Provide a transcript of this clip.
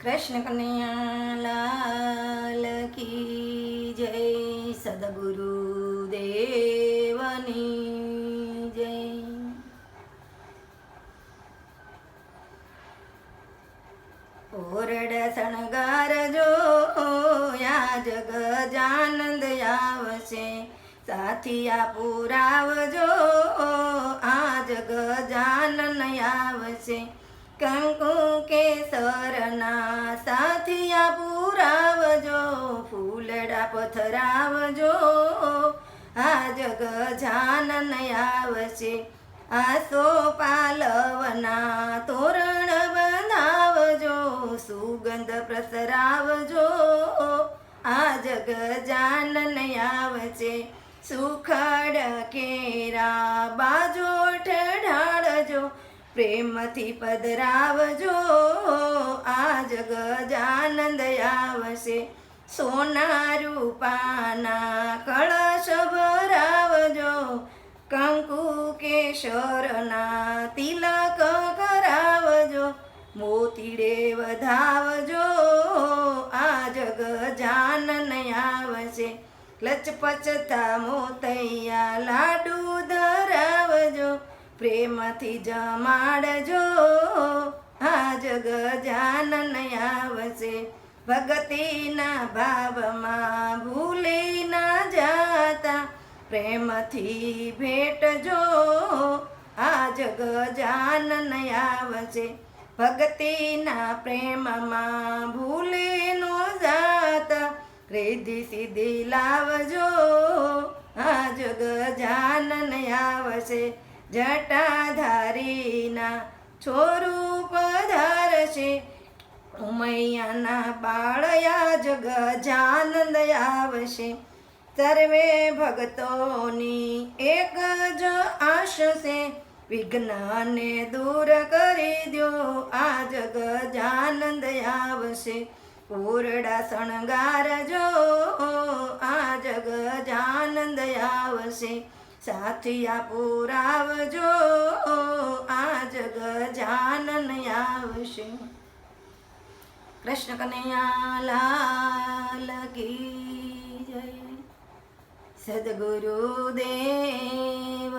કૃષ્ણ કનૈયા લાલ કી જય સદગુરુ દેવની જય. ઓરડ શણગાર જો યા જગ જાનંદ આવશે. સાથિયા પુરાવજો, આ જગ જાનન આવશે. કંકુ કેસરના સાથિયા પુરાવજો, ફૂલડા પથરાવજો. આ જગ જાનન આવશે, આસો પાલવના તોરણ બનાવજો, સુગંધ પ્રસરાવજો. આ જગ જાનન આવશે, સુખડ કેરા બાજોઠ ઢાળજો પ્રેમથી પધરાવજો. આ જગ જાનંદ આવશે. સોના રૂપાના કળશ ભરાવજો. કંકુ કેશરના તિલક કરાવજો. મોતીડે વધાવજો. આ જગ જાનન આવશે. લચપચતા મોતૈયા લાડુ ધરાવજો પ્રેમથી જમાડજો જગ જાનન આવશે. ભગતીના ભાવમાં ભૂલી ના જાતા. પ્રેમથી ભેટજો જગ જાનન આવશે. ભગતીના પ્રેમમાં ભૂલી નો જાતા. રેધી સીધી લાવજો, આ જગ જાનન આવશે. જટાધારીના છોરું પધારશે ઉમૈયાના બાળયા જગ જાનંદ આવશે. સર્વે ભક્તોની એક જ આશશે. વિઘ્નને દૂર કરી દો આ જગ જાનંદ આવશે. પૂરડા શણગારજો, આ જગ જાનંદ આવશે. સાથિયા પુરાવજો આ જગ જાનન આવશે. કૃષ્ણ કનૈયા લાલ કી જય. સદગુરુ દેવની જય